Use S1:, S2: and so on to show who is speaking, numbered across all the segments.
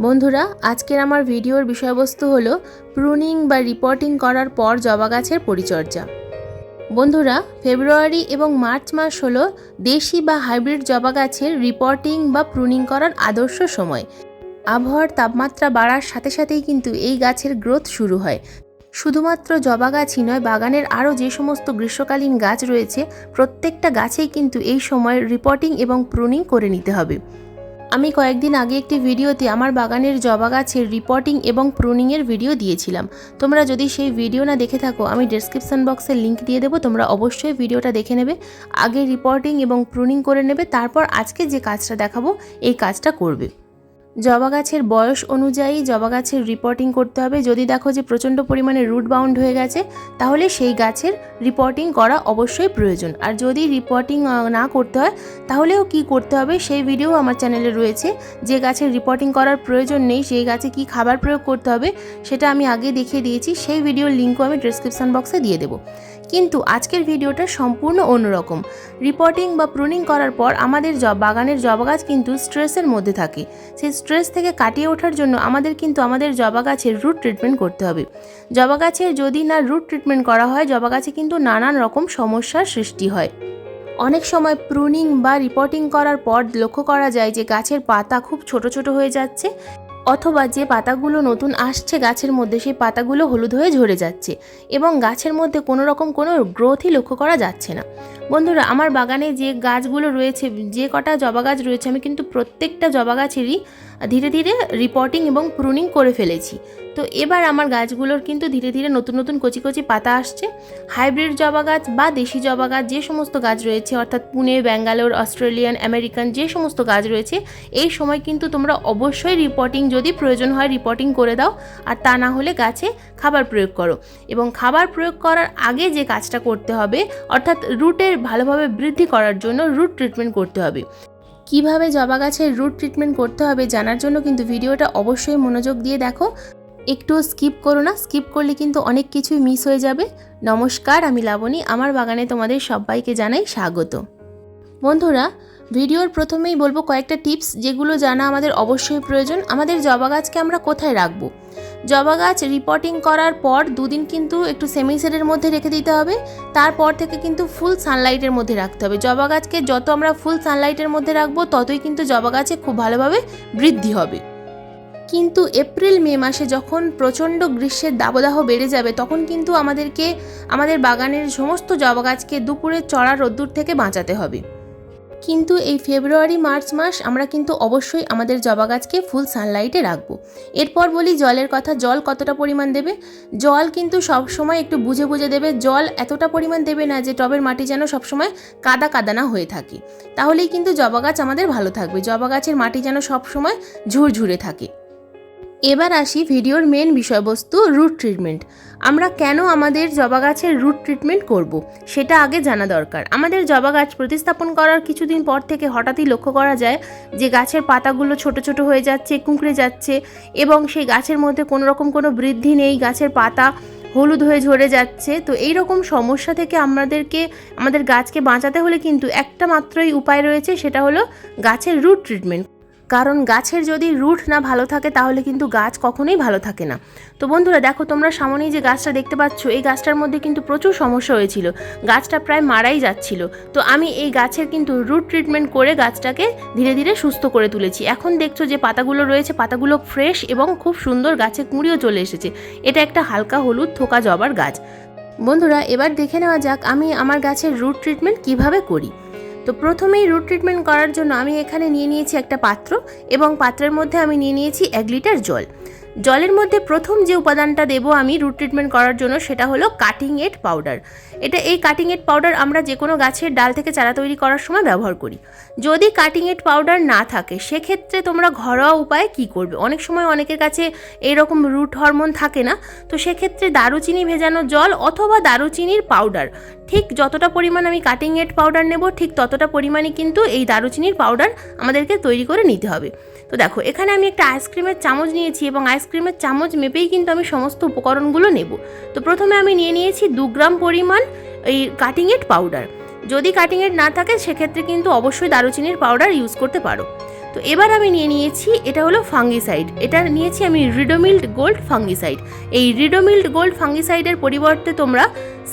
S1: বন্ধুরা, আজকের আমার ভিডিওর বিষয়বস্তু হলো প্রুনিং বা রিপোর্টিং করার পর জবা গাছের পরিচর্যা। বন্ধুরা, ফেব্রুয়ারি এবং মার্চ মাস হলো দেশি বা হাইব্রিড জবা গাছের রিপোর্টিং বা প্রুনিং করার আদর্শ সময়। আবহাওয়ার তাপমাত্রা বাড়ার সাথে সাথেই কিন্তু এই গাছের গ্রোথ শুরু হয়। শুধুমাত্র জবা গাছই নয়, বাগানের আরও যে সমস্ত গ্রীষ্মকালীন গাছ রয়েছে, প্রত্যেকটা গাছেই কিন্তু এই সময় রিপোর্টিং এবং প্রুনিং করে নিতে হবে। আমি কয়েকদিন আগে একটি ভিডিওতে আমার বাগানের জবা গাছের রিপোর্টিং এবং প্রুনিংয়ের ভিডিও দিয়েছিলাম। তোমরা যদি সেই ভিডিও না দেখে থাকো, আমি ডেসক্রিপশন বক্সে লিঙ্ক দিয়ে দেবো, তোমরা অবশ্যই ভিডিওটা দেখে নেবে, আগে রিপোর্টিং এবং প্রুনিং করে নেবে, তারপর আজকে যে কাজটা দেখাবো, এই কাজটা করবে। জবা গাছের বয়স অনুযায়ী জবা গাছের রিপোর্টিং করতে হবে। যদি দেখো যে প্রচণ্ড পরিমাণে রুট বাউন্ড হয়ে গেছে, তাহলে সেই গাছের রিপোর্টিং করা অবশ্যই প্রয়োজন। আর যদি রিপোর্টিং না করতে হয়, তাহলেও কি করতে হবে সেই ভিডিও আমার চ্যানেলে রয়েছে। যে গাছের রিপোর্টিং করার প্রয়োজন নেই, সেই গাছে কি খাবার প্রয়োগ করতে হবে, সেটা আমি আগে দেখিয়ে দিয়েছি। সেই ভিডিওর লিঙ্কও আমি ডিসক্রিপশন বক্সে দিয়ে দেবো। কিন্তু আজকের ভিডিওটা সম্পূর্ণ অন্যরকম। রিপোর্টিং বা প্রুনিং করার পর আমাদের জব বাগানের জবা গাছ কিন্তু স্ট্রেসের মধ্যে থাকে। সেই স্ট্রেস থেকে কাটিয়ে ওঠার জন্য আমাদের কিন্তু আমাদের জবা গাছের রুট ট্রিটমেন্ট করতে হবে। জবা গাছের যদি না রুট ট্রিটমেন্ট করা হয় জবা গাছে কিন্তু নানান রকম সমস্যার সৃষ্টি হয়। অনেক সময় প্রুনিং বা রিপোর্টিং করার পর লক্ষ্য করা যায় যে গাছের পাতা খুব ছোট ছোট হয়ে যাচ্ছে। অথবা যে পাতাগুলো নতুন আসছে, গাছের মধ্যে সেই পাতাগুলো হলুদ হয়ে ঝরে যাচ্ছে এবং গাছের মধ্যে কোনো রকম কোনো গ্রোথই লক্ষ্য করা যাচ্ছে না। বন্ধুরা, আমার বাগানে যে গাছগুলো রয়েছে, যে কটা জবা গাছ রয়েছে, আমি কিন্তু প্রত্যেকটা জবা গাছেরই ধীরে ধীরে রিপোর্টিং এবং প্রুনিং করে ফেলেছি। তো এবার আমার গাছগুলোর কিন্তু ধীরে ধীরে নতুন নতুন কচি কচি পাতা আসছে। হাইব্রিড জবা গাছ বা দেশি জবা গাছ, যে সমস্ত গাছ রয়েছে, অর্থাৎ পুনে, ব্যাঙ্গালোর, অস্ট্রেলিয়ান, আমেরিকান, যে সমস্ত গাছ রয়েছে, এই সময় কিন্তু তোমরা অবশ্যই রিপোর্টিং যদি প্রয়োজন হয় রিপোর্টিং করে দাও, আর তা না হলে গাছে খাবার প্রয়োগ করো। এবং খাবার প্রয়োগ করার আগে যে কাজটা করতে হবে, অর্থাৎ রুটের ভালোভাবে বৃদ্ধি করার জন্য রুট ট্রিটমেন্ট করতে হবে। কীভাবে জবা গাছের রুট ট্রিটমেন্ট করতে হবে জানার জন্য কিন্তু ভিডিওটা অবশ্যই মনোযোগ দিয়ে দেখো। একটু স্কিপ করো না, স্কিপ করলে কিন্তু অনেক কিছুই মিস হয়ে যাবে। নমস্কার, আমি লাবণী, আমার বাগানে তোমাদের সবাইকে জানাই স্বাগত। বন্ধুরা, ভিডিওর প্রথমেই বলব কয়েকটা টিপস যেগুলো জানা আমাদের অবশ্যই প্রয়োজন। আমাদের জবা গাছকে আমরা কোথায় রাখব? জবা গাছ রিপোর্টিং করার পর দুদিন কিন্তু একটু সেমিসেডের মধ্যে রেখে দিতে হবে। তারপর থেকে কিন্তু ফুল সানলাইটের মধ্যে রাখতে হবে। জবা গাছকে যত আমরা ফুল সানলাইটের মধ্যে রাখব, ততই কিন্তু জবা গাছে খুব ভালোভাবে বৃদ্ধি হবে। কিন্তু এপ্রিল মে মাসে যখন প্রচণ্ড গ্রীষ্মের দাবদাহ বেড়ে যাবে, তখন কিন্তু আমাদেরকে, আমাদের বাগানের সমস্ত জবা গাছকে দুপুরে চড়া রোদ্দুর থেকে বাঁচাতে হবে। কিন্তু এই ফেব্রুয়ারি, মার্চ মাস আমরা কিন্তু অবশ্যই আমাদের জবা গাছকে ফুল সানলাইটে রাখব। এরপর বলি জলের কথা, জল কতটা পরিমাণ দেবে? জল কিন্তু সব সময় একটু বুঝে বুঝে দেবে। জল এতটা পরিমাণ দেবে না যে টবের মাটি যেন সবসময় কাদা কাদা না হয়ে থাকে। তাহলেই কিন্তু জবা গাছ আমাদের ভালো থাকবে। জবা গাছের মাটি যেন সবসময় ঝুরঝুরে থাকে। এবার আসি ভিডিওর মেন বিষয়বস্তু রুট ট্রিটমেন্ট আমরা কেন আমাদের জবা গাছের রুট ট্রিটমেন্ট করব? সেটা আগে জানা দরকার। আমাদের জবা গাছ প্রতিস্থাপন করার কিছুদিন পর থেকে হঠাৎই লক্ষ্য করা যায় যে গাছের পাতাগুলো ছোট ছোট হয়ে যাচ্ছে, কুঁকড়ে যাচ্ছে এবং সেই গাছের মধ্যে কোনো রকম কোনো বৃদ্ধি নেই, গাছের পাতা হলুদ হয়ে ঝরে যাচ্ছে। তো এই রকম সমস্যা থেকে আমাদেরকে, আমাদের গাছকে বাঁচাতে হলে কিন্তু একটা মাত্রই উপায় রয়েছে, সেটা হলো গাছের রুট ট্রিটমেন্ট কারণ গাছের যদি রুট না ভালো থাকে, তাহলে কিন্তু গাছ কখনোই ভালো থাকে না। তো বন্ধুরা, দেখো তোমরা সামনেই যে গাছটা দেখতে পাচ্ছ, এই গাছটার মধ্যে কিন্তু প্রচুর সমস্যা হয়েছিল। গাছটা প্রায় মারাই যাচ্ছিল। তো আমি এই গাছের কিন্তু রুট ট্রিটমেন্ট করে গাছটাকে ধীরে ধীরে সুস্থ করে তুলেছি। এখন দেখছ যে পাতাগুলো রয়েছে, পাতাগুলো ফ্রেশ এবং খুব সুন্দর গাছে কুঁড়িও চলে এসেছে। এটা একটা হালকা হলুদ থোকা জবার গাছ। বন্ধুরা, এবার দেখে নেওয়া যাক আমি আমার গাছের রুট ট্রিটমেন্ট কীভাবে করি। তো প্রথমেই রুট ট্রিটমেন্ট করার জন্য আমি এখানে নিয়ে নিয়েছি একটা পাত্র এবং পাত্রের মধ্যে আমি নিয়ে নিয়েছি এক লিটার জল। জলের মধ্যে প্রথম যে উপাদানটা দেবো আমি রুট ট্রিটমেন্ট করার জন্য সেটা হলো কাটিং এড পাউডার এটা এই কাটিং এড পাউডার আমরা যে কোনো গাছের ডাল থেকে চারা তৈরি করার সময় ব্যবহার করি। যদি কাটিং এড পাউডার না থাকে, সেক্ষেত্রে তোমরা ঘরোয়া উপায়ে কি করবে? অনেক সময় অনেকের কাছে এইরকম রুট হরমোন থাকে না, তো সেক্ষেত্রে দারুচিনি ভেজানো জল অথবা দারুচিনির পাউডার ঠিক যতটা পরিমাণ আমি কাটিং এড পাউডার নেব, ঠিক ততটা পরিমাণে কিন্তু এই দারুচিনির পাউডার আমাদেরকে তৈরি করে নিতে হবে। তো দেখো, এখানে আমি একটা আইসক্রিমের চামচ নিয়েছি এবং আইসক্রিমের চামচ মেপেই কিন্তু আমি সমস্ত উপকরণগুলো নেব। তো প্রথমে আমি নিয়ে নিয়েছি দু গ্রাম পরিমাণ এই কাটিং এড পাউডার যদি কাটিং এড না থাকে, সেক্ষেত্রে কিন্তু অবশ্যই দারুচিনির পাউডার ইউজ করতে পারো। তো এবার আমি নিয়ে নিয়েছি, এটা হলো ফাঙ্গিসাইড এটা নিয়েছি আমি রিডোমিল্ড গোল্ড ফাঙ্গিসাইড এই রিডোমিল্ড গোল্ড ফাঙ্গিসাইডের পরিবর্তে তোমরা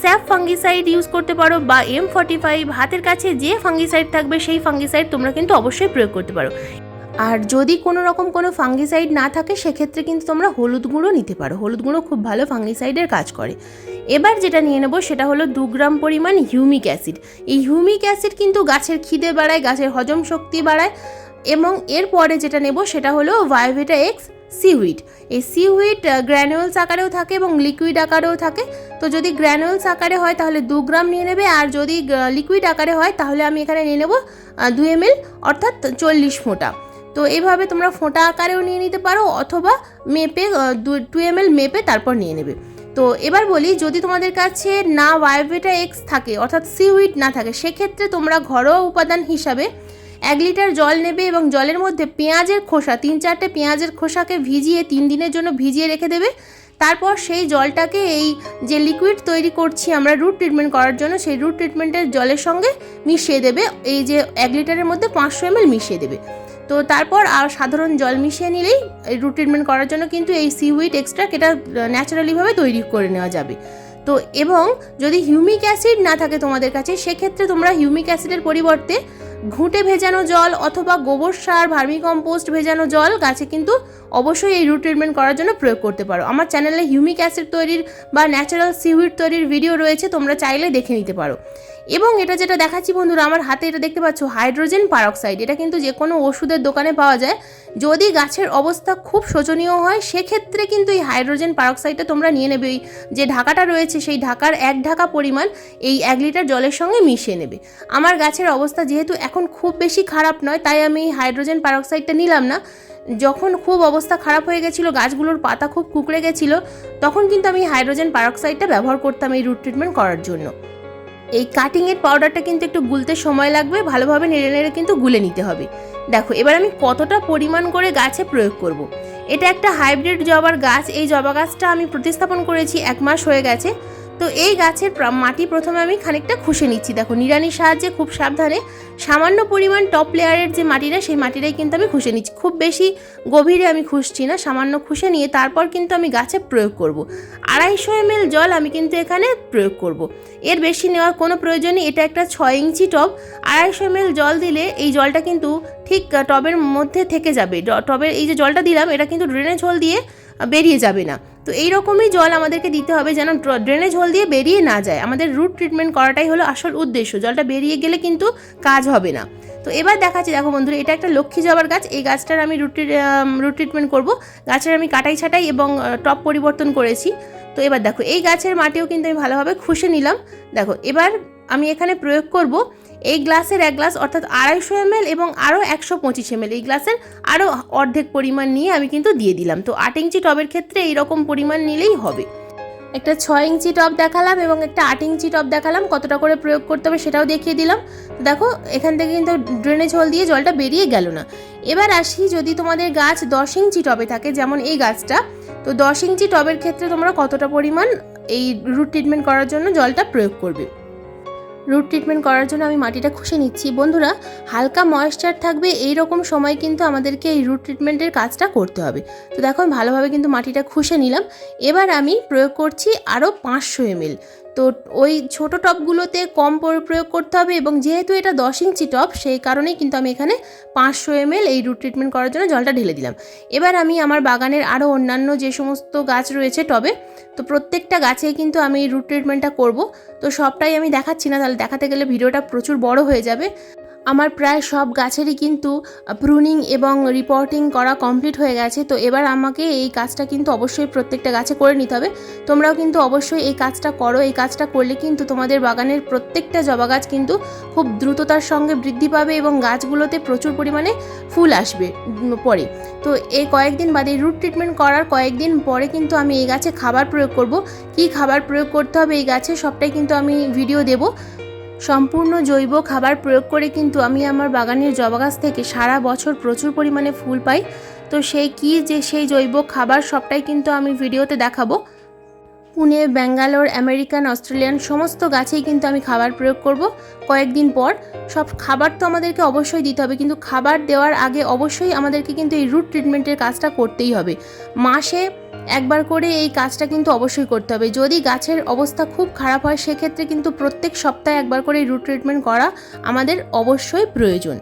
S1: স্যাফ ফাঙ্গিসাইড ইউজ করতে পারো বা এম ফর্টি ফাইভ হাতের কাছে যে ফাঙ্গিসাইড থাকবে, সেই ফাঙ্গিসাইড তোমরা কিন্তু অবশ্যই প্রয়োগ করতে পারো। আর যদি কোনো রকম কোনো ফাঙ্গিসাইড না থাকে, সেক্ষেত্রে কিন্তু তোমরা হলুদ গুঁড়ো নিতে পারো। হলুদ গুঁড়ো খুব ভালো ফাঙ্গিসাইডের কাজ করে। এবার যেটা নিয়ে নেব, সেটা হলো দু গ্রাম পরিমাণ হিউমিক অ্যাসিড এই হিউমিক অ্যাসিড কিন্তু গাছের খিদে বাড়ায়, গাছের হজম শক্তি বাড়ায় এবং এরপরে যেটা নেব, সেটা হলো ভায়োভেটা এক্স সিউইড এই সিউইড গ্র্যানুয়েলস আকারেও থাকে এবং লিকুইড আকারেও থাকে। তো যদি গ্র্যানুয়েলস আকারে হয়, তাহলে দু গ্রাম নিয়ে নেবে। আর যদি লিকুইড আকারে হয়, তাহলে আমি এখানে নিয়ে নেব দু এম অর্থাৎ চল্লিশ ফোঁটা। তো এভাবে তোমরা ফোঁটা আকারেও নিয়ে নিতে পারো অথবা মেপে টু এম এল মেপে তারপর নিয়ে নেবে। তো এবার বলি, যদি তোমাদের কাছে না ওয়াইভেটা এক্স থাকে, অর্থাৎ সিউইড না থাকে, সেক্ষেত্রে তোমরা ঘরোয়া উপাদান হিসাবে এক লিটার জল নেবে এবং জলের মধ্যে পেঁয়াজের খোসা, তিন চারটে পেঁয়াজের খোসাকে ভিজিয়ে তিন দিনের জন্য ভিজিয়ে রেখে দেবে। তারপর সেই জলটাকে এই যে লিকুইড তৈরি করছি আমরা রুট ট্রিটমেন্ট করার জন্য, সেই রুট ট্রিটমেন্টের জলের সঙ্গে মিশিয়ে দেবে। এই যে এক লিটারের মধ্যে পাঁচশো এমএল মিশিয়ে দেবে। তো তারপর আর সাধারণ জল মিশিয়ে নিলেই রুট ট্রিটমেন্ট করার জন্য কিন্তু এই সিউইড এক্সট্রা এটা ন্যাচারালিভাবে তৈরি করে নেওয়া যাবে। তো এবং যদি হিউমিক অ্যাসিড না থাকে তোমাদের কাছে, সেক্ষেত্রে তোমরা হিউমিক অ্যাসিডের পরিবর্তে ঘুঁটে ভেজানো জল অথবা গোবর সার ভার্মিকম্পোস্ট ভেজানো জল গাছে কিন্তু অবশ্যই এই রুট ট্রিটমেন্ট করার জন্য প্রয়োগ করতে পারো। আমার চ্যানেলে হিউমিক অ্যাসিড তৈরির বা ন্যাচারাল সিউইড তৈরির ভিডিও রয়েছে, তোমরা চাইলে দেখে নিতে পারো। এবং এটা যেটা দেখাচ্ছি বন্ধুরা, আমার হাতে এটা দেখতে পাচ্ছ, হাইড্রোজেন পারক্সাইড। এটা কিন্তু যে কোনো ওষুধের দোকানে পাওয়া যায়। যদি গাছের অবস্থা খুব শোচনীয় হয়, সেক্ষেত্রে কিন্তু এই হাইড্রোজেন পারক্সাইডটা তোমরা নিয়ে নেবে। ওই যে ঢাকাটা রয়েছে, সেই ঢাকার এক ঢাকা পরিমাণ এই এক লিটার জলের সঙ্গে মিশিয়ে নেবে। আমার গাছের অবস্থা যেহেতু এখন খুব বেশি খারাপ নয়, তাই আমি হাইড্রোজেন পারক্সাইডটা নিলাম না। যখন খুব অবস্থা খারাপ হয়ে গেছিল, গাছগুলোর পাতা খুব কুকড়ে গেছিল, তখন কিন্তু আমি হাইড্রোজেন পারক্সাইডটা ব্যবহার করতাম এই রুট ট্রিটমেন্ট করার জন্য। এই কাটিংয়ের পাউডারটা কিন্তু একটু গুলতে সময় লাগবে, ভালোভাবে নেড়ে নেড়ে কিন্তু গুলে নিতে হবে দেখো, এবার আমি কতটা পরিমাণ করে গাছে প্রয়োগ করব। এটা একটা হাইব্রিড জবার গাছ, এই জবা গাছটা আমি প্রতিস্থাপন করেছি এক মাস হয়ে গেছে তো এই গাছের মাটি প্রথমে আমি খানিকটা খুশে নিচ্ছি। দেখো, নিড়ানির সাহায্যে খুব সাবধানে সামান্য পরিমাণ টপ লেয়ারের যে মাটিটা, সেই মাটিটাই কিন্তু আমি খুশে নিচ্ছি। খুব বেশি গভীরে আমি খুশছি না, সামান্য খুশে নিয়ে তারপর কিন্তু আমি গাছে প্রয়োগ করব। আড়াইশো এম জল আমি কিন্তু এখানে প্রয়োগ করব। এর বেশি নেওয়ার কোনো প্রয়োজন নেই, এটা একটা ছয় ইঞ্চি টব। আড়াইশো এম জল দিলে এই জলটা কিন্তু ঠিক টবের মধ্যে থেকে যাবে। টবের এই যে জলটা দিলাম, এটা কিন্তু ড্রেনেজ হোল দিয়ে বেরিয়ে যাবে না। তো এই রকমই জল আমাদেরকে দিতে হবে যেন ড্রেনেজ হোল দিয়ে বেরিয়ে না যায়। আমাদের রুট ট্রিটমেন্ট করাটাই হলো আসল উদ্দেশ্য। জলটা বেরিয়ে গেলে কিন্তু কাজ হবে না। তো এবার দেখাচ্ছি, দেখো বন্ধুরা, এটা একটা লক্ষ্মী জবার গাছ। এই গাছটার আমি রুট রুট ট্রিটমেন্ট করব। গাছের আমি কাটাই ছাটাই এবং টপ পরিবর্তন করেছি। তো এবার দেখো, এই গাছের মাটিও কিন্তু আমি ভালোভাবে খুশে নিলাম। দেখো, এবার আমি এখানে প্রয়োগ করব এই গ্লাসের এক গ্লাস অর্থাৎ আড়াইশো এমএল এবং আরও একশো পঁচিশ এমএল। এই গ্লাসের আরও অর্ধেক পরিমাণ নিয়ে আমি কিন্তু দিয়ে দিলাম। তো আট ইঞ্চি টবের ক্ষেত্রে এইরকম পরিমাণ নিলেই হবে। একটা ছয় ইঞ্চি টব দেখালাম এবং একটা আট ইঞ্চি টব দেখালাম, কতটা করে প্রয়োগ করতে হবে সেটাও দেখিয়ে দিলাম। দেখো, এখান থেকে কিন্তু ড্রেনেজ হোল দিয়ে জলটা বেরিয়ে গেল না। এবার আসি যদি তোমাদের গাছ দশ ইঞ্চি টবে থাকে, যেমন এই গাছটা, তো দশ ইঞ্চি টবের ক্ষেত্রে তোমরা কতটা পরিমাণ এই রুট ট্রিটমেন্ট করার জন্য জলটা প্রয়োগ করবে? রুট ট্রিটমেন্ট করার জন্য আমি মাটিটা খুশে নিচ্ছি। বন্ধুরা, হালকা ময়েশ্চার থাকবে এই রকম সময় কিন্তু আমাদেরকে এই রুট ট্রিটমেন্টের কাজটা করতে হবে। তো দেখো ভালোভাবে কিন্তু মাটিটা খুশে নিলাম। এবার আমি প্রয়োগ করছি আরও পাঁচশো এমএল তো ওই ছোট টপগুলোতে কম প্রয়োগ করতে হবে এবং যেহেতু এটা দশ ইঞ্চি টপ, সেই কারণেই কিন্তু আমি এখানে পাঁচশো এমএল এই রুট ট্রিটমেন্ট করার জন্য জলটা ঢেলে দিলাম। এবার আমি আমার বাগানের আরও অন্যান্য যে সমস্ত গাছ রয়েছে টবে, তো প্রত্যেকটা গাছেই কিন্তু আমি এই রুট ট্রিটমেন্টটা করব। তো সবটাই আমি দেখাচ্ছি না, তাহলে দেখাতে গেলে ভিডিওটা প্রচুর বড় হয়ে যাবে। আমার প্রায় সব গাছেরই কিন্তু প্রুনিং এবং রিপোর্টিং করা কমপ্লিট হয়ে গেছে। তো এবার আমাকে এই কাজটা কিন্তু অবশ্যই প্রত্যেকটা গাছে করে নিতে হবে। তোমরাও কিন্তু অবশ্যই এই কাজটা করো। এই কাজটা করলে কিন্তু তোমাদের বাগানের প্রত্যেকটা জবা গাছ কিন্তু খুব দ্রুততার সঙ্গে বৃদ্ধি পাবে এবং গাছগুলোতে প্রচুর পরিমাণে ফুল আসবে পরে। তো এই কয়েকদিন বাদে রুট ট্রিটমেন্ট করার কয়েকদিন পরে কিন্তু আমি এই গাছে খাবার প্রয়োগ করব। কি খাবার প্রয়োগ করতে হবে এই গাছে সবটাই কিন্তু আমি ভিডিও দেব। সম্পূর্ণ জৈব খাবার প্রয়োগ করে কিন্তু আমি আমার বাগানের জবা গাছ থেকে সারা বছর প্রচুর পরিমাণে ফুল পাই। তো সেই কী যে সেই জৈব খাবার সবটাই কিন্তু আমি ভিডিওতে দেখাবো। পুনে, ব্যাঙ্গালোর, আমেরিকান, অস্ট্রেলিয়ান, সমস্ত গাছেই কিন্তু আমি খাবার প্রয়োগ করব। কয়েকদিন পর, সব খাবার তো আমাদেরকে অবশ্যই দিতে হবে, কিন্তু খাবার দেওয়ার আগে অবশ্যই আমাদেরকে কিন্তু এই রুট ট্রিটমেন্টের কাজটা করতেই হবে। মাসে একবার করে এই কাজটা কিন্তু অবশ্যই করতে হবে। যদি গাছের অবস্থা খুব খারাপ হয়, সেক্ষেত্রে কিন্তু প্রত্যেক সপ্তাহে একবার করে এই রুট ট্রিটমেন্ট করা আমাদের অবশ্যই প্রয়োজন।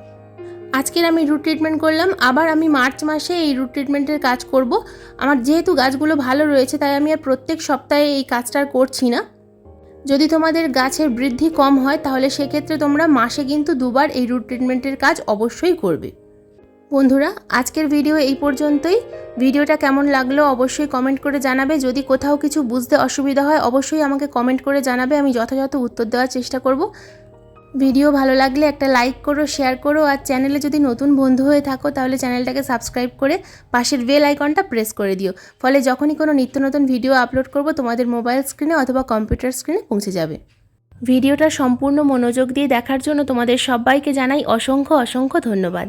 S1: আজকের আমি রুট ট্রিটমেন্ট করলাম, আবার আমি মার্চ মাসে এই রুট ট্রিটমেন্টের কাজ করব। আমার যেহেতু গাছগুলো ভালো রয়েছে, তাই আমি আর প্রত্যেক সপ্তাহে এই কাজটা করছি না। যদি তোমাদের গাছের বৃদ্ধি কম হয়, তাহলে সেক্ষেত্রে তোমরা মাসে কিন্তু দুবার এই রুট ট্রিটমেন্টের কাজ অবশ্যই করবে। বন্ধুরা, আজকের ভিডিও এই পর্যন্তই। ভিডিওটা কেমন লাগল অবশ্যই কমেন্ট করে জানাবে। যদি কোথাও কিছু বুঝতে অসুবিধা হয়, অবশ্যই আমাকে কমেন্ট করে জানাবে। আমি যথাযথ উত্তর দেওয়ার চেষ্টা করব। ভিডিও ভালো লাগলে একটা লাইক করো শেয়ার করো আর চ্যানেলে যদি নতুন বন্ধু হয়ে থাকো তাহলে চ্যানেলটাকে সাবস্ক্রাইব করে পাশের বেল আইকনটা প্রেস করে দিও। ফলে যখনই কোনো নিত্য নতুন ভিডিও আপলোড করব, তোমাদের মোবাইল স্ক্রিনে অথবা কম্পিউটার স্ক্রিনে পৌঁছে যাবে। ভিডিওটা সম্পূর্ণ মনোযোগ দিয়ে দেখার জন্য তোমাদের সবাইকে জানাই অসংখ্য অসংখ্য ধন্যবাদ।